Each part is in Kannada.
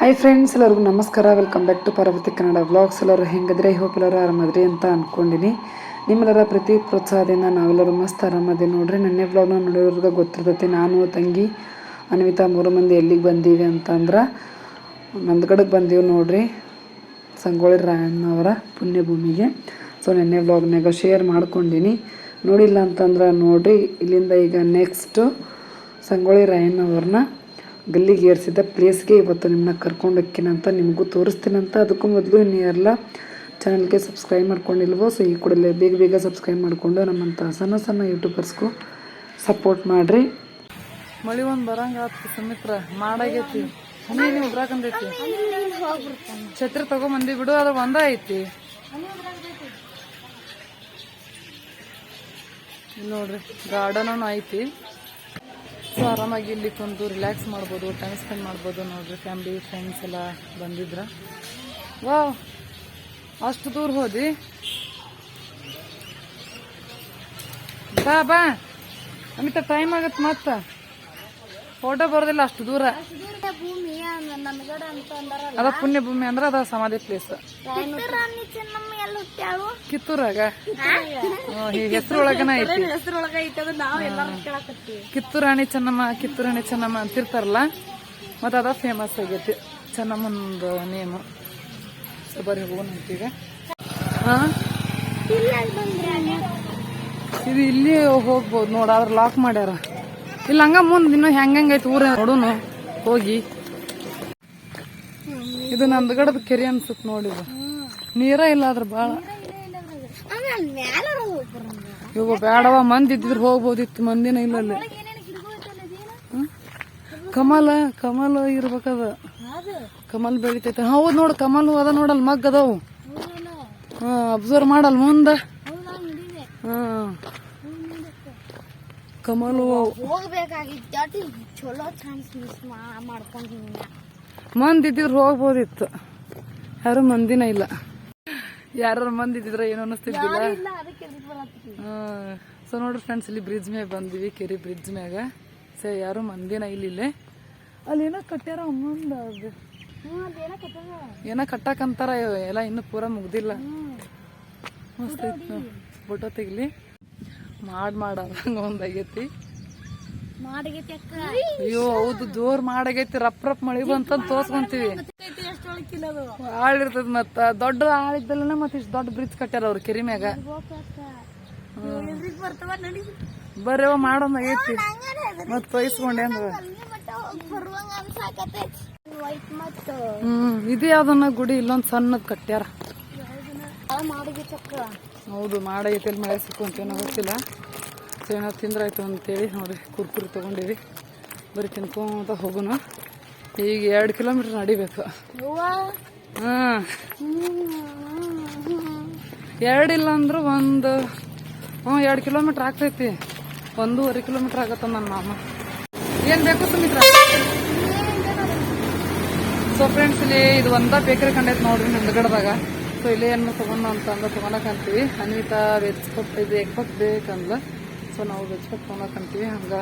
ಹಾಯ್ ಫ್ರೆಂಡ್ಸ್ ಎಲ್ಲರಿಗೂ ನಮಸ್ಕಾರ. Welcome back to Parvathi Kannada vlogs ಎಲ್ಲರೂ ಹೆಂಗದ್ರೆ? ಹೋಪ್ ಎಲ್ಲರೂ ಆರಾಮದ್ರಿ ಅಂತ ಅಂದ್ಕೊಂಡಿನಿ ನಿಮ್ಮೆಲ್ಲರ ಪ್ರತಿ ಪ್ರೋತ್ಸಾಹದಿಂದ ನಾವೆಲ್ಲರೂ ಮಸ್ತ್ ಆರಾಮದೆ ನೋಡ್ರಿ, ನನ್ನೇ ವ್ಲಾಗ್ನ ನೋಡೋರ್ಗೆ ಗೊತ್ತಿರ್ತೈತಿ, ನಾನು, ತಂಗಿ, ಅನ್ವಿತಾ ಮೂರು ಮಂದಿ ಎಲ್ಲಿಗೆ ಬಂದೀವಿ ಅಂತಂದ್ರೆ ನಂದ್ಗಡಕ್ಕೆ ಬಂದೀವಿ ನೋಡ್ರಿ, ಸಂಗೊಳ್ಳಿ ರಾಯಣ್ಣವರ ಪುಣ್ಯಭೂಮಿಗೆ. ಸೊ ನೆನ್ನೆ ವ್ಲಾಗ್ನಾಗ ಶೇರ್ ಮಾಡ್ಕೊಂಡಿನಿ. ನೋಡಿಲ್ಲ ಅಂತಂದ್ರೆ ನೋಡ್ರಿ, ಇಲ್ಲಿಂದ ಈಗ ನೆಕ್ಸ್ಟು ಸಂಗೊಳ್ಳಿ ರಾಯಣ್ಣವ್ರನ್ನ ಗಲ್ಲಿಗೆ ಏರಿಸಿದ ಪ್ಲೇಸ್ಗೆ ಇವತ್ತು ನಿಮ್ಮನ್ನ ಕರ್ಕೊಂಡು ಹೋಗ್ತೀನಂತ ನಿಮಗೂ ತೋರಿಸ್ತೀನಂತ. ಅದಕ್ಕೂ ಮೊದಲು ಎಲ್ಲ ಚಾನಲ್ಗೆ ಸಬ್ಸ್ಕ್ರೈಬ್ ಮಾಡ್ಕೊಂಡಿಲ್ವೋ, ಸೊ ಈ ಕೂಡಲೇ ಬೇಗ ಬೇಗ ಸಬ್ಸ್ಕ್ರೈಬ್ ಮಾಡಿಕೊಂಡು ನಮ್ಮಂಥ ಸಣ್ಣ ಸಣ್ಣ ಯೂಟ್ಯೂಬರ್ಸ್ಗೂ ಸಪೋರ್ಟ್ ಮಾಡಿರಿ. ಮಳಿ ಒಂದು ಬರಂಗ ಆತು ಸುಮಿತ್ರ, ಮಾಡಾಗೈತಿ. ನೀನು ಉದ್ರಾಕಂದೈತಿ. ಛತ್ರಿ ತಗೊಂಬಂದಿ ಬಿಡು, ಅದು ಒಂದ ಐತಿ. ನೋಡ್ರಿ ಗಾರ್ಡನ್ ಐತಿ. ಸೊ ಆರಾಮಾಗಿ ಇಲ್ಲಿ ಕುಂತು ರಿಲ್ಯಾಕ್ಸ್ ಮಾಡ್ಬೋದು ಟೈಮ್ ಸ್ಪೆಂಡ್ ಮಾಡ್ಬೋದು. ನೋಡ್ರಿ ಫ್ಯಾಮಿಲಿ ಫ್ರೆಂಡ್ಸ್ ಎಲ್ಲ ಬಂದಿದ್ರ. ವಾವ್ ಅಷ್ಟು ದೂರ ಹೋದಿ ಬಾ ಬಾ. ಅಮಿತ ಟೈಮ್ ಆಗತ್ತೆ ಮತ್ತ. ಫೋಟೋ ಬರೋದಿಲ್ಲ ಅಷ್ಟು ದೂರ ಭೂಮಿ. ನಮ್ಗಡ ಅಂತ ಅಂದಾರ ಅದ ಪುಣ್ಯ ಭೂಮಿ ಅಂದ್ರೆ ಅದ ಸಮಾಧಿ ಪ್ಲೇಸ್ ರಾಣಿ ಚೆನ್ನಮ್ಮ ಎಲ್ಲ ಹುಟ್ಟ್ಯಾಳು? ಕಿತ್ತೂರಾಗ. ಹೆಸರೊಳಗನ ಐತಿ. ಹೆಸರೊಳಗ ಐತದ ನಾವ್ ಎಲ್ಲಾರು ಕೇಳಕತ್ತೀವಿ. ಕಿತ್ತೂರು ರಾಣಿ ಚೆನ್ನಮ್ಮ ಕಿತ್ತೂರು ರಾಣಿ ಚೆನ್ನಮ್ಮ ಅಂತಿರ್ತಾರಲ್ಲ ಮತ್ತ ಅದ ಫೇಮಸ್ ಆಗೈತಿ. ಚೆನ್ನಮ್ಮನದು ನೇಮು. ಸೊ ಬರೀ ಹೋಗೋಣ ಈಗ ಹಾಂ? ಇಲ್ಲ ಬಂದ್ರೆ ಇದು ಇಲ್ಲಿ ಹೋಗ್ಬೋದು ನೋಡ ಆದ್ರೆ ಲಾಕ್ ಮಾಡ್ಯಾರ. ಇಲ್ಲ ಹಂಗ ಮುಂದೆ ಇನ್ನೂ ಹೆಂಗೈತಿ ಊರ ನೋಡುನು ಹೋಗಿ. ಇದು ನಂದಗಡದ ಕೆರೆ ಅನ್ಸುತ್ತೆ ನೋಡಿ ನೀರ ಇಲ್ಲ ಅದ್ರ ಬಾಳ. ಇವ ಬೇಡವ ಮಂದಿ ಇದ್ದಿದ್ರೆ ಹೋಗ್ಬೋದಿತ್ತು, ಮಂದಿನ ಇಲ್ಲ ಅಲ್ಲಿ? ಕಮಲ ಕಮಲ ಇರ್ಬೇಕದ. ಕಮಲ್ ಬೆಳಿತೈತೆ. ಹೌದು ನೋಡು, ಕಮಲ್ ಅದ ನೋಡಲ್ ಮಗ್ ಅದಾವು. ಹಾ ಅಬ್ಸರ್ವ್ ಮಾಡಲ್ ಮುಂದ. ಹ. ಕಮಲ. ಹೋಗ್ಬೇಕಾಗಿತ್ತು. ಚಲೋ ಚಾನ್ಸ್ ಮಿಸ್ ಮಂದಿ ಇದ್ದಿದ್ರೆ ಹೋಗ್ಬೋದಿತ್ತು. ಯಾರು ಮಂದಿನ ಇಲ್ಲ. ಯಾರು ಮಂದಿ ಇದ್ದಿದ್ರೆ ಏನು ಬರತ್ತೀವಿ ಸೊ ನೋಡ್ರಿ ಫ್ರೆಂಡ್ಸ್ ಇಲ್ಲಿ ಬ್ರಿಡ್ಜ್ ಮ್ಯಾಗ ಬಂದಿವಿ ಕೆರೆ ಬ್ರಿಡ್ಜ್ ಮ್ಯಾಗ. ಸೊ ಯಾರು ಮಂದಿನ ಇಲ್ಲ ಇಲ್ಲೇ. ಅಲ್ಲಿ ಏನೋ ಕಟ್ಟ್ಯಾರ ಮುಂದ ಏನೋ ಕಟ್ಟಾಕಂತಾರ ಎಲ್ಲ ಇನ್ನೂ ಪೂರ ಮುಗ್ದಿಲ್ಲ. ಮಸ್ತ್ ಫೋಟೋ ತೆಗಿಲಿ. ಮಾಡ್ ಮಾಡಂಗ ಒಂದಾಗೈತಿ ಅಯ್ಯೋ ಹೌದು ಜೋರ್ ಮಾಡಾಗೈತಿ ರಪ್ ರಪ್ ಮಳಿ ಬಂತ ತೋರ್ಸ್ಕೊಂತೀವಿ. ಆಳ್ ಇರ್ತದ ಮತ್ತ. ದೊಡ್ಡ ಆಳ್ ಇದ್ದಲ್ಲ ಮತ್ತ ಇಷ್ಟ ದೊಡ್ಡ ಬ್ರಿಡ್ಜ್ ಕಟ್ಟ್ಯಾರ ಅವ್ರ ಕೆರಿ ಮ್ಯಾಗ. ಬರ್ರವ ಮಾಡೋನ್ ಆಗೈತಿ. ಮತ್ ತೋಯಿಸ್ಕೊಂಡೆ ಅಂದ್ರ. ಹ್ಮ್ ಇದು ಯಾವ್ದನ್ನ ಗುಡಿ ಇಲ್ಲೊಂದ್ ಸಣ್ಣದ್ ಕಟ್ಟ್ಯಾರ. ಹೌದು ಮಾಡೈತಿ ಅಲ್ಲಿ ಮಳೆ ಏನೋ ಗೊತ್ತಿಲ್ಲ. ಸೊ ಏನೋ ತಿಂದ್ರಾಯ್ತು ಅಂತೇಳಿ ನೋಡಿ ಕುರ್ಕುರಿ ತಗೊಂಡಿವಿ. ಬರೀ ತಿನ್ಕೊಂತ ಹೋಗೋಣ ಈಗ ಎರಡು ಕಿಲೋಮೀಟರ್ ನಡಿಬೇಕು. ಹಾಂ. ಎರಡಿಲ್ಲ ಅಂದ್ರು ಒಂದು ಹ್ಞೂ ಎರಡು ಕಿಲೋಮೀಟರ್ ಆಗ್ತೈತಿ. ಒಂದೂವರೆ ಕಿಲೋಮೀಟರ್ ಆಗತ್ತ ನನ್ನ ಮಾಮ. ಏನು ಬೇಕು ಸುಮಿತ್ರ? ಸೊ ಫ್ರೆಂಡ್ಸ್ ಇಲ್ಲಿ ಇದು ಒಂದ ಬೇಕರಿ ಕಂಡೈತೆ ನೋಡ್ರಿ ನಂದಗಡದಾಗ ಸೊ ಇಲ್ಲಿ ಏನು ತಗೊಂಡು ಅಂತ ತೊಗೊಳಕ್ ತಗೊಳಕ್ ಅಂತೀವಿ. ಅನ್ವಿತಾ ವೆಜ್ ಪಪ್ ಇದು ಎಗ್ ಪಪ್ ಬೇಕಂದ್ಲ. ಸೊ ನಾವು ವೆಜ್ ತೊಗೊಳಕ್ ಅಂತೀವಿ, ಹಂಗ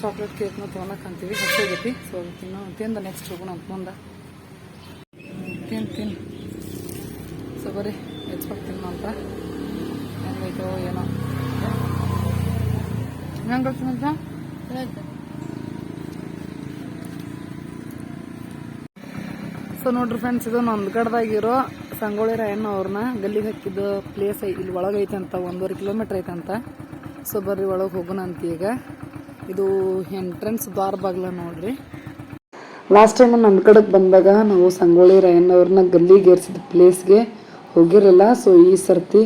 ಚಾಕ್ಲೇಟ್ ಕೇಕ್ನ ತೊಗೊಳಕ್ ಅಂತೀವಿ ಹಸಿಗೈತಿ ಸೊ ತಿನ್ನೋ ತಿಂದ ನೆಕ್ಸ್ಟ್ ಹೋಗೋಣ ಅಂತ ಮುಂದೆ. ತಿನ್ ತಿನ್. ಸೊ, ಬರೀ ವೆಜ್ ಕಟ್ ತಿನ್ನೋ ಅಂತ. ಹೆಂಗೈತೋ ಏನೋ. ಹೆಂಗೆ ಸುಮಿತ್ರ? ಸೊ, ನೋಡ್ರಿ ಫ್ರೆಂಡ್ಸ್ ಇದು ನಂದ್ಗಡ್ದಾಗಿರೋ ಸಂಗೊಳ್ಳಿ ರಾಯಣ್ಣ ಅವ್ರನ್ನ ಗಲ್ಲಿಗೆ ಹಾಕಿದ ಪ್ಲೇಸ್ ಇಲ್ಲಿ ಒಳಗೈತೆ ಅಂತ, ಒಂದೂವರೆ ಕಿಲೋಮೀಟರ್ ಐತಂತ ಸೊ ಬರ್ರಿ, ಒಳಗೆ ಹೋಗೋಣ ಅಂತ ಈಗ. ಇದು ಎಂಟ್ರೆನ್ಸ್ ದ್ವಾರ ಬಾಗ್ಲ ನೋಡ್ರಿ. ಲಾಸ್ಟ್ ಟೈಮ್ ಕಡೆಗೆ ಬಂದಾಗ ನಾವು ಸಂಗೊಳ್ಳಿ ರಾಯಣ್ಣವ್ರನ್ನ ಗಲ್ಲಿಗೇರಿಸಿದ ಪ್ಲೇಸ್ಗೆ ಹೋಗಿರಲಿಲ್ಲ. ಸೊ ಈ ಸರ್ತಿ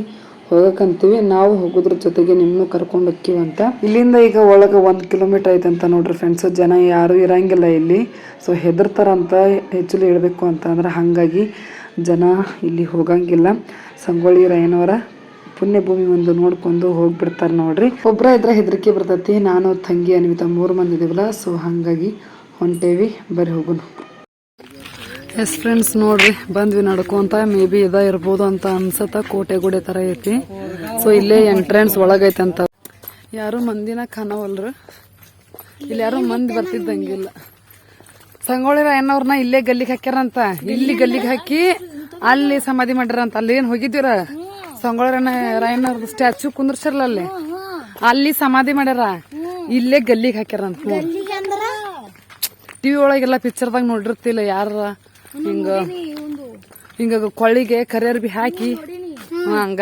ಹೋಗಕ್ಕಂತೀವಿ ನಾವು ಹೋಗೋದ್ರ ಜೊತೆಗೆ ನಿಮ್ಮನ್ನು ಕರ್ಕೊಂಡು ಅಂತ. ಇಲ್ಲಿಂದ ಈಗ ಒಳಗೆ ಒಂದು ಕಿಲೋಮೀಟರ್ ಐತಂತ ನೋಡ್ರಿ ಫ್ರೆಂಡ್ಸ್ ಜನ ಯಾರು ಇರಂಗಿಲ್ಲ ಇಲ್ಲಿ. ಸೊ ಹೆದರ್ತಾರಂತ ಹೆಚ್ಚುಲಿ ಹೇಳಬೇಕು ಅಂತ ಅಂದ್ರೆ ಹಾಗಾಗಿ ಜನ ಇಲ್ಲಿ ಹೋಗಂಗಿಲ್ಲ. ಸಂಗೊಳ್ಳಿ ರಾಯನವರ ಪುಣ್ಯಭೂಮಿ ಒಂದು ನೋಡ್ಕೊಂಡು ಹೋಗ್ಬಿಡ್ತಾರೆ ನೋಡ್ರಿ. ಒಬ್ರ ಇದ್ರ ಹೆದರಿಕೆ ಬರ್ತೈತಿ, ನಾನು, ತಂಗಿ, ಅನ್ವಿತ ಮೂರು ಮಂದಿ ಇದೀವಲ್ಲ ಸೊ ಹಾಗಾಗಿ ಹೊಂಟೇವಿ ಬರ್ರಿ ಹೋಗೋಣ ಎಸ್ ಫ್ರೆಂಡ್ಸ್ ನೋಡ್ರಿ, ಬಂದ್ವಿ ನಡ್ಕೊಂತ ಮೇ ಬಿ ಇದ ಇರ್ಬೋದು ಅಂತ ಅನ್ಸತ್ತ, ಕೋಟೆ ಗುಡೆ ತರ ಐತಿ. ಸೊ ಇಲ್ಲೇ ಎಂಟ್ರೆನ್ಸ್ ಒಳಗೈತೆ ಅಂತ. ಯಾರು ಮಂದಿನ ಕಾಣವಲ್ರು ಇಲ್ಲಿ ಯಾರು ಮಂದಿ ಬರ್ತಿದ್ದಂಗಿಲ್ಲ. ಸಂಗೊಳ್ಳಿ ರಾಯಣ್ಣವ್ರನ್ನ ಇಲ್ಲೇ ಗಲ್ಲಿಗೆ ಹಾಕ್ಯಾರಂತ. ಇಲ್ಲಿ ಗಲ್ಲಿಗೆ ಹಾಕಿ ಅಲ್ಲಿ ಸಮಾಧಿ ಮಾಡ್ಯಾರಂತ. ಅಲ್ಲಿ ಏನ್ ಹೋಗಿದ್ದೀರ? ಸಂಗೊಳ್ಳಿ ರಾಯಣ್ಣ ರಾಯಣ್ಣವ್ರದ್ದು ಸ್ಟ್ಯಾಚು ಕುಂದ್ರಸಿರ್ಲ ಅಲ್ಲಿ ಅಲ್ಲಿ ಸಮಾಧಿ ಮಾಡ್ಯಾರ. ಇಲ್ಲೇ ಗಲ್ಲಿಗೆ ಹಾಕ್ಯಾರ ಅಂತ ಟಿವಿ ಒಳಗೆಲ್ಲ ಪಿಕ್ಚರ್ದಾಗ ನೋಡಿರ್ತಿಲ್ಲ ಯಾರ. ಹಿಂಗ ಹಿಂಗ ಕೊಳ್ಳಿಗೆ ಕರಿಯರ್ ಬಿ ಹಾಕಿ. ಹಂಗ.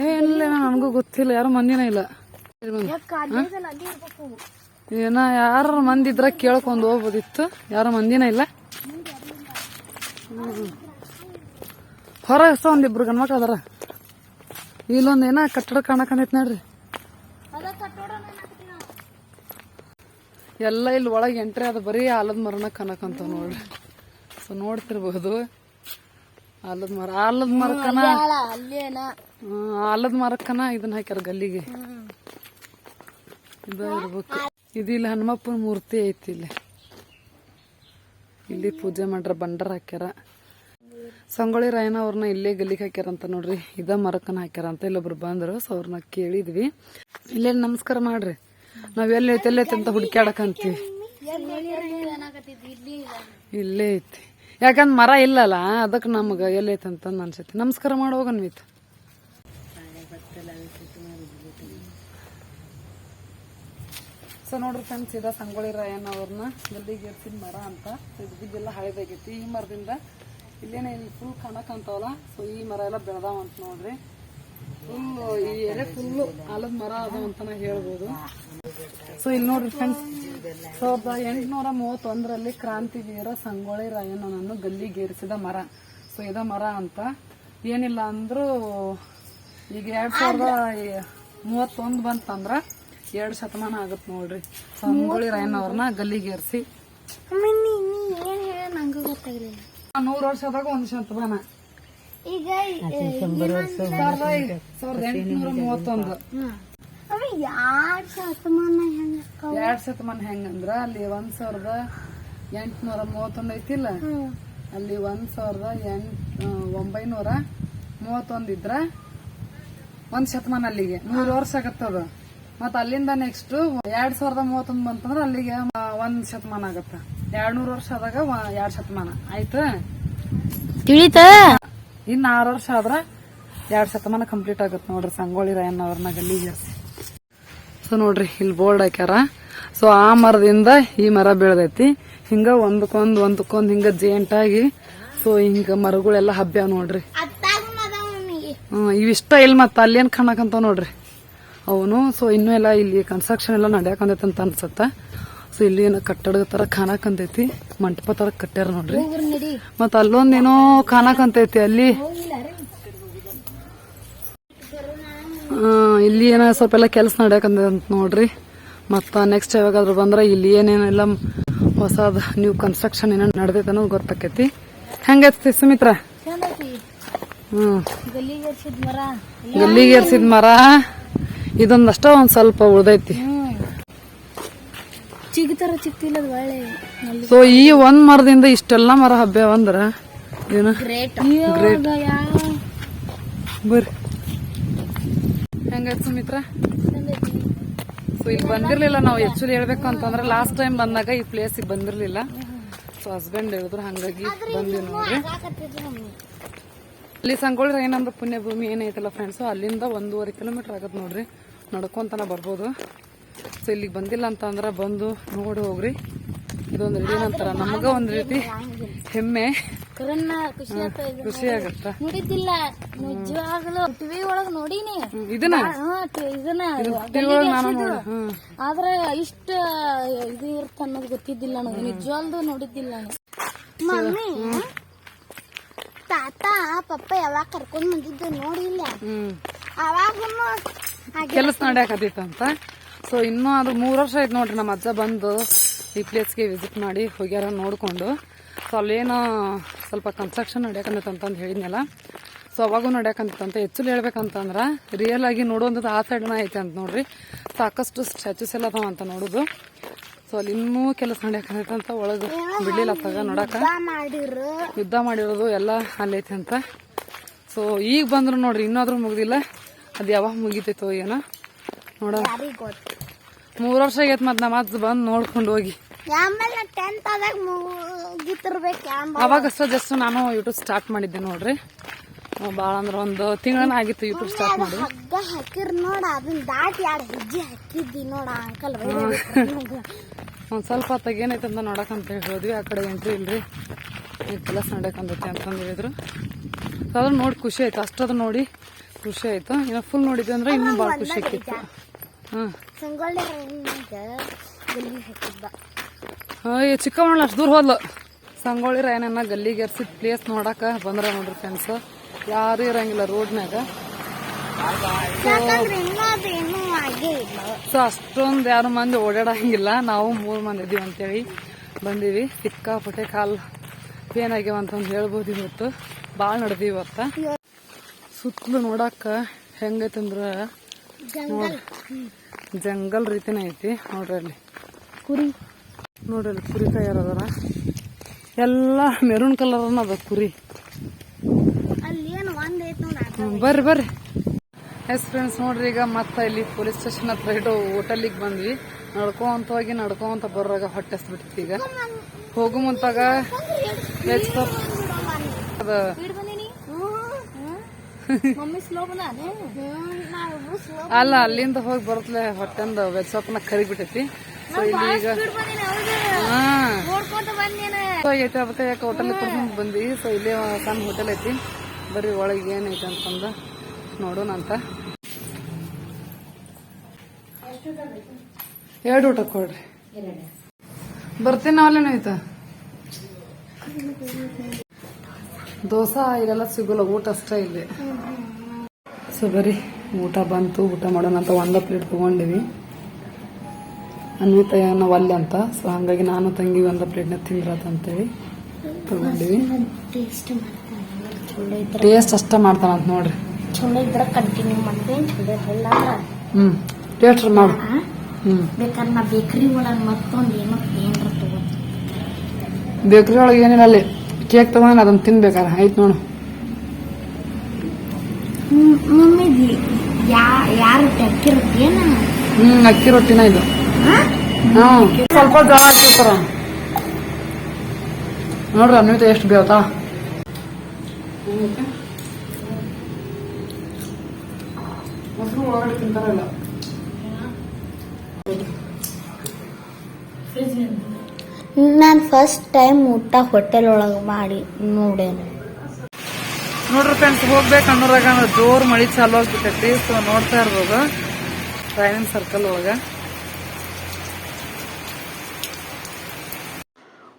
ಏನಿಲ್ಲ ನನಗೂ ಗೊತ್ತಿಲ್ಲ, ಯಾರು ಮಂದಿನ ಇಲ್ಲ. ಏನ, ಯಾರ ಮಂದಿ ಇದ್ರ ಕೇಳ್ಕೊಂಡು ಹೋಗ್ಬೋದಿತ್ತು, ಯಾರು ಮಂದಿನ ಇಲ್ಲ. ಹೊರ ಎಷ್ಟ ಒಂದಿಬ್ರು ಗಂಡ್ಮಕ್ಳು ಅದಾರ. ಇಲ್ಲೊಂದ್ ಏನ ಕಟ್ಟಡ ಕಾಣಕಂದೈತ್ ನೋಡ್ರಿ. ಎಲ್ಲ ಇಲ್ಲಿ ಒಳಗೆ ಎಂಟ್ರಿ ಅದ ಬರೀ ಆಲದ ಮರನ ಕನಕಂತ ನೋಡ್ರಿ. ಸೊ ನೋಡ್ತಿರ್ಬಹುದು ಆಲದ ಮರ ಆಲದ ಹ್ಮ್, ಆಲದ ಮರಕ್ಕನ ಇದನ್ನ ಹಾಕ್ಯಾರ ಗಲ್ಲಿಗೆ. ಇದು ಇರ್ಬೇಕು. ಇದು ಇಲ್ಲಿ ಹನುಮಪ್ಪನ ಮೂರ್ತಿ ಐತಿ ಇಲ್ಲಿ. ಇಲ್ಲಿ ಪೂಜೆ ಮಾಡ್ರ ಬಂಡರ್ ಹಾಕ್ಯಾರ. ಸಂಗೊಳ್ಳಿ ರಾಯನ ಅವ್ರನ್ನ ಇಲ್ಲೇ ಗಲ್ಲಿಗೆ ಹಾಕ್ಯಾರಂತ ನೋಡ್ರಿ. ಇದ ಮರಕ್ಕನ ಹಾಕ್ಯಾರಂತ ಇಲ್ಲೊಬ್ರು ಬಂದ್ರು ಸೊ ಅವ್ರನ್ನ ಕೇಳಿದ್ವಿ. ಇಲ್ಲೇ ನಮಸ್ಕಾರ ಮಾಡ್ರಿ. ನಾವ್ ಎಲ್ಲಿ ಐತಿ ಎಲ್ಲಿ ಐತಿ ಅಂತ ಹುಡ್ಕ್ಯಾಡಕ್ ಅಂತೀವಿ. ಇಲ್ಲೇ ಐತಿ. ಯಾಕಂದ್ ಮರ ಇಲ್ಲಲ್ಲ ಅದಕ್ಕೆ ನಮ್ಗ ಎಲ್ಲೈತೆ ಅಂತ ಅನ್ಸೈತಿ. ನಮಸ್ಕಾರ ಮಾಡ ಹೋಗನ್ವಿತ್ ಸೊ ನೋಡ್ರಿ ಫ್ರೆಂಡ್ಸ್ ಇದ ಸಂಗೊಳ್ಳಿ ರಾಯಣ್ಣ ಅವ್ರನ್ನ ಗಲ್ಲಿಗೆ ಎರ್ಸಿದ ಮರ ಅಂತ. ಇದ್ದಿದ್ದೆಲ್ಲ ಹಳೇದಾಗೈತಿ. ಈ ಮರದಿಂದ ಇಲ್ಲೇನ, ಇಲ್ಲಿ ಫುಲ್ ಕಾಣಕಂತವಲ್ಲ ಸೊ ಈ ಮರ ಎಲ್ಲ ಬೆಳೆದಾವ ಅಂತ ನೋಡ್ರಿ. ಫುಲ್ ಈ ಎಲೆ ಫುಲ್ ಆಲದ ಮರ ಅದಾವ ಅಂತಾನೆ ಹೇಳ್ಬೋದು. ಸೊ ಇಲ್ಲಿ ನೋಡ್ರಿ ಫ್ರೆಂಡ್ಸ್ ಸಾವಿರದ ಎಂಟುನೂರ ಮೂವತ್ತೊಂದರಲ್ಲಿ ಕ್ರಾಂತಿವೀರ ಸಂಗೊಳ್ಳಿ ರಾಯಣ್ಣನನ್ನು ಗಲ್ಲಿಗೇರಿಸಿದ ಮರ. ಸೊ ಇದ ಮರ ಅಂತ. ಏನಿಲ್ಲ ಅಂದ್ರು, ಈಗ ಎರಡ್ ಸಾವಿರದ ಮೂವತ್ತೊಂದು ಬಂತಂದ್ರ ಎರಡು ಶತಮಾನ ಆಗತ್ ನೋಡ್ರಿ. ಸಂಗೊಳ್ಳಿ ರಾಯಣ್ಣವ್ರನ್ನ ಗಲ್ಲಿಗೇರಿಸಿ. ನಂಗೆ ಗೊತ್ತಾಗ್ಲಿಲ್ಲ. ನೂರು ವರ್ಷದಾಗ ಒಂದ್ ಶತಮಾನ ಈಗ ಸಾವಿರದ ಸಾವಿರದ ಎಂಟುನೂರ ಮೂವತ್ತೊಂದು. ಅವ ಶತಮಾನ ಹೆಂಗ ಎರಡ್ ಶತಮಾನ ಹೆಂಗಂದ್ರ ಅಲ್ಲಿ ಒಂದ್ ಸಾವಿರದ ಎಂಟುನೂರ ಮೂವತ್ತೊಂದು ಐತಿಲ್ಲ. ಅಲ್ಲಿ ಒಂದ್ ಸಾವಿರದ ಎಂಟ್ ಒಂಬೈನೂರ ಮೂವತ್ತೊಂದ್ ಇದ್ರ ಒಂದ್ ಶತಮಾನ ಅಲ್ಲಿಗೆ. ನೂರು ವರ್ಷ ಆಗತ್ತದ ಮತ್ತ ಅಲ್ಲಿಂದ ನೆಕ್ಸ್ಟ್ ಎರಡ್ ಸಾವಿರದ ಮೂವತ್ತೊಂದ್ ಬಂತಂದ್ರ ಅಲ್ಲಿಗೆ ಒಂದ್ ಶತಮಾನ ಆಗತ್ತ. ಎರಡ್ ನೂರ್ ವರ್ಷ ಆದಾಗ ಎರಡ್ ಶತಮಾನ. ಆಯ್ತು? ತಿಳಿತ? ಇನ್ನು ಆರು ವರ್ಷ ಆದ್ರ ಎರಡ್ ಶತಮಾನ ಕಂಪ್ಲೀಟ್ ಆಗತ್ ನೋಡ್ರಿ ಸಂಗೊಳ್ಳಿ ರಾಯಣ್ಣ ಅವ್ರನ್ನ ಗಲ್ಲಿಗೆ ಸೊ ನೋಡ್ರಿ ಇಲ್ಲಿ ಬೋರ್ಡ್ ಹಾಕ್ಯಾರ. ಸೊ ಆ ಮರದಿಂದ ಈ ಮರ ಬೆಳೆದೈತಿ. ಹಿಂಗ ಒಂದಕ್ಕೊಂದ್ ಒಂದಕ್ಕೊಂದ್ ಹಿಂಗ ಜೇಂಟ್ ಆಗಿ ಸೊ ಹಿಂಗ ಮರಗಳೆಲ್ಲ ಹಬ್ಬ ನೋಡ್ರಿ. ಹ್ಮ್ ಇವಿಷ್ಟ ಇಲ್ಲಿ ಮತ್ತ ಅಲ್ಲೇನ್ ಕಾಣಕಂತ ನೋಡ್ರಿ. ಅವನು ಸೊ ಇನ್ನೂ ಎಲ್ಲ ಇಲ್ಲಿ ಕನ್ಸ್ಟ್ರಕ್ಷನ್ ಎಲ್ಲ ನಡೆಯಕಂದೈತಿ ಅಂತ ಅನ್ಸತ್ತ. ಸೊ ಇಲ್ಲಿ ಏನೋ ಕಟ್ಟಡದ ತರ ಕಾಣಕಂತೈತಿ ಮಂಟಪ ತರ ಕಟ್ಟ್ಯಾರ ನೋಡ್ರಿ. ಮತ್ತ ಅಲ್ಲೊಂದೇನೋ ಕಾಣಕಂತೈತಿ ಅಲ್ಲಿ. ಇಲ್ಲಿ ಏನೋ ಸ್ವಲ್ಪ ಎಲ್ಲ ಕೆಲಸ ಅಂತ ನೋಡ್ರಿ. ಮತ್ತ ನೆಕ್ಸ್ಟ್ ಯಾವಾಗಾದ್ರೂ ಬಂದ್ರೆ ಇಲ್ಲಿ ಏನೇನೆಲ್ಲ ಹೊಸದ ನ್ಯೂ ಕನ್ಸ್ಟ್ರಕ್ಷನ್ ಏನೋ ನಡೆದೈತೆ ಅನ್ನೋದು ಗೊತ್ತಾಕೈತಿ. ಹೆಂಗೈತಿ ಸುಮಿತ್ರ? ಹ್ಮ್. ಗಲ್ಲಿಗೆ ಮರ. ಗಲ್ಲಿಗೆ ಏರ್ಸಿದ ಮರ ಇದೊಂದಷ್ಟ ಒಂದ್ ಸ್ವಲ್ಪ ಉಳ್ದೈತಿ. ಚಿಗ್ತಾರ ಚಿಕ್ತಿಲ್ಲ ಅದು ಒಳ್ಳೆ ಸೊ ಈ ಒಂದ್ ಮರದಿಂದ ಇಷ್ಟೆಲ್ಲ ಮರ ಹಬ್ಬ್ಯಾವ ಅಂದ್ರ ಏನ? ಗ್ರೇಟ್ ಬರ್ರಿ. ಹೆಂಗೈತಿ ಸುಮಿತ್ರ? ಸೊ ಇಲ್ಲಿ ಬಂದಿರ್ಲಿಲ್ಲ. ನಾವು ಆಕ್ಚುಲಿ ಹೇಳ್ಬೇಕು ಅಂತಂದ್ರೆ ಲಾಸ್ಟ್ ಟೈಮ್ ಬಂದಾಗ ಈ ಪ್ಲೇಸ್ ಬಂದಿರ್ಲಿಲ್ಲ. ಸೊ ಹಸ್ಬೆಂಡ್ ಹೇಳಿದ್ರು ಹಂಗಾಗಿ ಬಂದ್ವಿ ನೋಡ್ರಿ. ಇಲ್ಲಿ ಸಂಗೊಳ್ಳಿ ಏನಂದ್ರೆ ಪುಣ್ಯಭೂಮಿ ಏನೈತಲ್ಲ ಫ್ರೆಂಡ್ಸ್ ಅಲ್ಲಿಂದ ಒಂದೂವರೆ ಕಿಲೋಮೀಟರ್ ಆಗತ್ ನೋಡ್ರಿ. ನಡ್ಕೊಂತನ ಬರ್ಬೋದು. ಸೊ ಇಲ್ಲಿಗೆ ಬಂದಿಲ್ಲ ಅಂತ ಅಂದ್ರೆ ಬಂದು ನೋಡಿ ಹೋಗ್ರಿ. ಇದೊಂದು ರೀತಿ ಏನಂತಾರ ನಮಗ ಒಂದ್ ರೀತಿ ಹೆಮ್ಮೆ. ಖುಷಿ ಆಗತ್ತ. ನೋಡಿದ್ದಿಲ್ಲ. ನಿಜವಾಗ್ಲೂ ಟಿವಿ ಒಳಗ್ ನೋಡಿನಿ. ಇದನ್ನ? ಇದನ್ನ. ಆದ್ರೆ ಇಷ್ಟ ಇದು ಇರುತ್ತ ಅನ್ನೋದು ಗೊತ್ತಿದ್ದಿಲ್ಲ ನನಗೆ. ನಿಜವಾಗ್ಲೂ ನೋಡಿದ್ದಿಲ್ಲ ಮಮ್ಮಿ ತಾತ ಪಪ್ಪ ಯಾವಾಗ ಕರ್ಕೊಂಡ್ ಬಂದಿದ್ದು ನೋಡಿಲ್ಲ ಅವಾಗೂ ಕೆಲಸ ನಡೆಯಕತ್ತೈತಂತ ಸೊ ಇನ್ನೂ ಅದು ಮೂರು ವರ್ಷ ಆಯ್ತು ನೋಡ್ರಿ ನಮ್ಮ ಅಜ್ಜ ಬಂದು ಈ ಪ್ಲೇಸ್ಗೆ ವಿಸಿಟ್ ಮಾಡಿ ಹೋಗ್ಯಾರ ನೋಡಿಕೊಂಡು. ಸೊ ಅಲ್ಲೇನೋ ಸ್ವಲ್ಪ ಕನ್ಸ್ಟ್ರಕ್ಷನ್ ಅಂತಂದು ಹೇಳಿದ್ನಲ್ಲ. ಸೊ ಅವಾಗೂ ನಡೆಯಕಂತಂತ ಹೆಚ್ಚು ಹೇಳ್ಬೇಕಂತಂದ್ರೆ ರಿಯಲ್ ಆಗಿ ನೋಡುವಂಥದ್ದು ಆ ಸೈಡ್ನ ಐತೆ ಅಂತ ನೋಡ್ರಿ. ಸಾಕಷ್ಟು ಸ್ಟ್ಯಾಚುಸ್ ಎಲ್ಲ ಅದಾವ ಅಂತ ನೋಡೋದು. ಸೊ ಅಲ್ಲಿ ಇನ್ನೂ ಕೆಲಸ ನಡೆಯಕಂತ ಒಳಗೆ ಬಿಡ್ಲಿಲ್ಲ ಅತ್ತಾಗ ನೋಡಕ. ಯುದ್ಧ ಮಾಡಿರೋದು ಎಲ್ಲ ಅಲ್ಲೈತೆ ಅಂತ. ಸೊ ಈಗ ಬಂದ್ರು ನೋಡ್ರಿ ಇನ್ನಾದ್ರೂ ಮುಗ್ದಿಲ್ಲ. ಅದು ಯಾವಾಗ ಮುಗಿತೈತೋ ಏನೋ. ನೋಡ. ಮೂರು ವರ್ಷ ಆಗೈತೆ ಮತ್ತೆ ನಮ್ಮ ಅಜ್ಜ ಬಂದು ನೋಡ್ಕೊಂಡು ಹೋಗಿ. ಅವಾಗ ಅಷ್ಟ ಜಸ್ಟ್ ನಾನು ಯೂಟ್ಯೂಬ್ ಸ್ಟಾರ್ಟ್ ಮಾಡಿದ್ದೆ ನೋಡ್ರಿ. ಭಾಳ ಅಂದ್ರೆ ಒಂದು ತಿಂಗಳ ಆಗಿತ್ತು ಯೂಟ್ಯೂಬ್ ಸ್ಟಾರ್ಟ್ ಮಾಡಿ. ಹಾಕಿರ್ ನೋಡ ಅದನ್ನ ದಾಟಿ ಎರಡು ಹೆಜ್ಜೆ ಹಾಕಿದ್ದಿ ನೋಡ ಅಂಕಲ್ ಒಂದು ಸ್ವಲ್ಪ ಹೊತ್ತಾಗ ಏನೈತೆ ಅಂತ ನೋಡಕ್ಕಂತ ಹೇಳಿ ಹೋದ್ವಿ ಆ ಕಡೆ ಎಂಟ್ರಿ ಇಲ್ರಿ. ಈ ಕೆಲಸ ನಡ್ಯಕಂದೈತೆ ಅಂತಂದು ಹೇಳಿದ್ರು. ಅದ್ರ ನೋಡಿ ಖುಷಿ ಆಯ್ತು. ಅಷ್ಟದು ನೋಡಿ ಖುಷಿ ಆಯ್ತು. ಇನ್ನು ಫುಲ್ ನೋಡಿದ್ವಿ ಅಂದ್ರೆ ಇನ್ನೂ ಭಾಳ ಖುಷಿ ಆಕಿತ್ತು ಹಾಂ ಚಿಕ್ಕವಣ್ಣ ಅಷ್ಟು ದೂರ ಹೋದ್ಲು. ಸಂಗೊಳ್ಳಿ ರಾಯನನ್ನ ಗಲ್ಲಿಗೆ ಎರ್ಸಿದ ಪ್ಲೇಸ್ ನೋಡಕ ಬಂದ್ರ ನೋಡ್ರಿ ಫ್ರೆಂಡ್ಸ್ ಯಾರು ಇರಂಗಿಲ್ಲ ರೋಡ್ನಾಗ ಸೊ ಅಷ್ಟೊಂದು ಯಾರು ಮಂದಿ ಓಡಾಡಂಗಿಲ್ಲ. ನಾವು ಮೂರು ಮಂದಿ ಇದೀವಿ ಅಂತೇಳಿ ಬಂದೀವಿ. ಸಿಕ್ಕಾಪಟ್ಟೆ ಕಾಲ್ ಪೇನ್ ಆಗ್ಯಾವ ಅಂತಂದು ಹೇಳ್ಬೋದು ಇವತ್ತು. ಭಾಳ ನಡೆದೀವಿ ಇವತ್ತ. ಸುತ್ತಲೂ ನೋಡಕ್ಕ ಹೆಂಗೈತಂದ್ರ ಜಂಗಲ್ ಜಂಗಲ್ ರೀತಿನೇ ಐತಿ ನೋಡ್ರಿ ಅಲ್ಲಿ. ಕುರಿ. ನೋಡ್ರಿ ಅಲ್ಲಿ ಕುರಿ ತಯಾರದಾರ ಎಲ್ಲ ಮೆರೂನ್ ಕಲರ್ನ ಅದ ಕುರಿ. ಬರ್ರಿ ಬರ್ರಿ. ಎಸ್ ಫ್ರೆಂಡ್ಸ್ ನೋಡ್ರಿ ಈಗ ಮತ್ತೆ ಇಲ್ಲಿ ಪೊಲೀಸ್ ಸ್ಟೇಷನ್ ಹತ್ರ ಇಟ್ಟು ಹೋಟೆಲಿಗೆ ಬಂದ್ವಿ. ನಡ್ಕೊಂತ ಹೋಗಿ ನಡ್ಕೊಂತ ಬರೋವಾಗ ಹೊಟ್ಟೆ ಬಿಟ್ಟಿತ್ತು ಈಗ ಹೋಗು ಮುಂತಾಗ ವೆಜ್ ಪಪ್ ಅದ ಸ್ಪೀಡ್ ಬಂದಿನಿ ಮಮ್ಮಿ ಸ್ಲೋ ಬಂದಾನೆ ನಾವು ಸ್ಲೋ ಅಲ್ಲ ಅಲ್ಲಿಂದ ಹೋಗಿ ಬರತ್ಲೆ ಹೊಟ್ಟೆಂದ ವೆಜ್ ಪಪ್ನ ಕರಿಬಿಟ್ಟೈತಿ ಸೊ ಇಲ್ಲಿ ಈಗ ಐತೆ ಯಾಕೆ ಹೋಟೆಲ್ ಕರ್ಕೊಂಡು ಬಂದಿ ಸೊ ಇಲ್ಲೇ ಸಣ್ಣ ಹೋಟೆಲ್ ಐತಿ. ಬರೀ ಒಳಗೆ ಏನೈತೆ ಅಂತಂದ ನೋಡೋಣ ಅಂತ. ಎರಡು ಊಟ ಕೊಡ್ರಿ. ಬರ್ತೀನಿ ನಾವಲ್ಲೇನ ಆಯ್ತಾ ದೋಸೆ ಇಲ್ಲೆಲ್ಲ ಸಿಗೋಲ್ಲ ಊಟ ಅಷ್ಟೇ ಇಲ್ಲಿ. ಸೊ ಬರೀ ಊಟ ಬಂತು ಊಟ ಮಾಡೋಣ ಅಂತ ಒಂದ ಪ್ಲೇಟ್ ತಗೊಂಡಿವಿ. ಅನ್ವಿತ ನಾವು ಅಲ್ಲಿ ಅಂತ ಸೊ ಹಂಗಾಗಿ ನಾನು ತಂಗಿ ಒಂದ ಪ್ಲೇಟ್ನ ತಿಂದ್ರಾತ ಅಂತೇಳಿ ತಗೊಂಡಿವಿ. ಟೇಸ್ಟ್ ಅಷ್ಟ ಮಾಡ್ತಾನಂತ ನೋಡ್ರಿ. ಚಲೋ ಇದ್ರ ಕಂಟಿನ್ಯೂ ಮಾಡ್ತೀನಿ ಚಲೋ ಇಲ್ಲ ಹ್ಮ್ ಟೇಸ್ಟ್ ಮಾಡು. ಹ್ಮ್. ಬೇಕಾದ್ರೆ ನಾ ಬೇಕ್ರಿ ಒಳಗೆ ಮತ್ತೊಂದು ಏನೋ ಏನ್ರ ತಗೋ. ಬೇಕ್ರಿ ಒಳಗೆ ಏನಿಲ್ಲ ಅಲ್ಲಿ. ಕೇಕ್ ತಗೊಂಡ್ ಅದನ್ನ ತಿನ್ಬೇಕಾರ ಆಯ್ತು ನೋಡು. ಹ್ಮ್ ಅಕ್ಕಿ ರೊಟ್ಟಿನ ಇದು. ಹ್ಮ್ ಸ್ವಲ್ಪ ಜೋಳ ಹಾಕಿರ್ತಾರ. ನೋಡ್ರಿ ಅನ್ವಿತ ಎಷ್ಟು ಬೇವತಾ? ಮೊಸರು ಒಳಗಡೆ ತಿಂತಾರಲ್ಲ. ನಾನು ಫಸ್ಟ್ ಟೈಮ್ ಊಟ ಹೋಟೆಲ್ ಒಳಗೆ ಮಾಡಿ ನೋಡೇನು. ನೋಡ್ರಿ ಫ್ರೆಂಡ್ಸ್ ಹೋಗ್ಬೇಕು ಅನ್ನೋರಾಗ ಜೋರ್ ಮಳಿ ಚಾಲು ಆಗ್ಬಿಟ್ಟೈತಿ ಸೊ ನೋಡ್ತಾ ಇರ್ಬೋದು. ಟ್ರೈನಿಂಗ್ ಸರ್ಕಲ್ ಒಳಗೆ.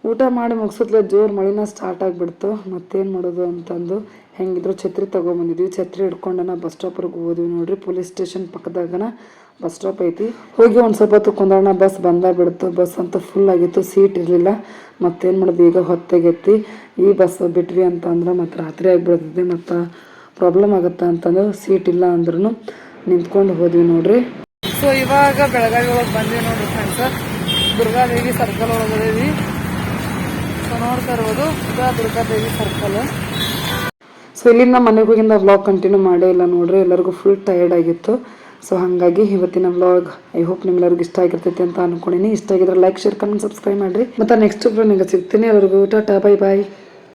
ಊಟ ಮಾಡಿ ಮುಗಿಸಿದ್ಲೆ ಜೋರು ಮಳಿನ ಸ್ಟಾರ್ಟ್ ಆಗಿಬಿಡ್ತು. ಮತ್ತೇನು ಮಾಡೋದು ಅಂತಂದು ಹೆಂಗಿದ್ರು ಛತ್ರಿ ತಗೊಂಬಂದಿದ್ವಿ. ಛತ್ರಿ ಹಿಡ್ಕೊಂಡನ ಬಸ್ ಸ್ಟಾಪ್ವರೆಗೆ ಹೋದ್ವಿ ನೋಡ್ರಿ. ಪೊಲೀಸ್ ಸ್ಟೇಷನ್ ಪಕ್ಕದಾಗನ ಬಸ್ ಸ್ಟಾಪ್ ಐತಿ. ಹೋಗಿ ಒಂದ್ ಸ್ವಲ್ಪ ಹೊತ್ತು ಕುಂದ್ರಣ ಬಸ್ ಬಂದ ಬಿಡ್ತು. ಬಸ್ ಅಂತ ಫುಲ್ ಆಗಿತ್ತು ಸೀಟ್ ಇರಲಿಲ್ಲ. ಮತ್ತೇನು ಮಾಡೋದು ಈಗ ಹೊತ್ತಾಗೈತಿ ಈ ಬಸ್ ಬಿಟ್ವಿ ಅಂತಂದ್ರೆ ಮತ್ತು ರಾತ್ರಿ ಆಗಿಬಿಡ್ತದೆ ಮತ್ತು ಪ್ರಾಬ್ಲಮ್ ಆಗುತ್ತೆ ಅಂತಂದ್ರೆ ಸೀಟ್ ಇಲ್ಲ ಅಂದ್ರೂ ನಿಂತ್ಕೊಂಡು ಹೋದ್ವಿ ನೋಡ್ರಿ. ಸೊ ಇವಾಗ ಬೆಳಗಾವಿ ಒಳಗೆ ಬಂದ್ವಿ ನೋಡ್ರಿ ಫ್ರೆಂಡ್ಸ್ ದುರ್ಗಾದೇವಿ ಸರ್ಕಲ್ ಒಳಗೆ ಅದೀವಿ ಸೊ ನೋಡ್ತಾ ಇರ್ಬೋದು. ಈಗ ದುರ್ಗಾದೇವಿ ಸರ್ಕಲ್ ಸೊ ಇಲ್ಲಿಂದ ಮನೆಗೆ ಹೋಗಿಂದ ವ್ಲಾಗ್ ಕಂಟಿನ್ಯೂ ಮಾಡೇ ಇಲ್ಲ ನೋಡ್ರಿ. ಎಲ್ಲರಿಗೂ ಫುಲ್ ಟಯರ್ಡ್ ಆಗಿತ್ತು. ಸೊ ಹಾಗಾಗಿ ಇವತ್ತಿನ ವ್ಲಾಗ್ ಐ ಹೋಪ್ ನಿಮ್ಮೆಲ್ಲರಿಗೂ ಇಷ್ಟ ಆಗಿರ್ತೈತಿ ಅಂತ ಅನ್ಕೊಂಡಿನಿ. ಇಷ್ಟ ಆಗಿದ್ರೆ ಲೈಕ್ ಶೇರ್ ಕಮೆಂಟ್ ಸಬ್ಸ್ಕ್ರೈಬ್ ಮಾಡ್ರಿ. ಮತ್ತೆ ನೆಕ್ಸ್ಟ್ ನಿಮಗೆ ಸಿಗ್ತೀನಿ. ಎಲ್ಲರಿಗೂ ಟಾಟಾ ಬೈ ಬಾಯ್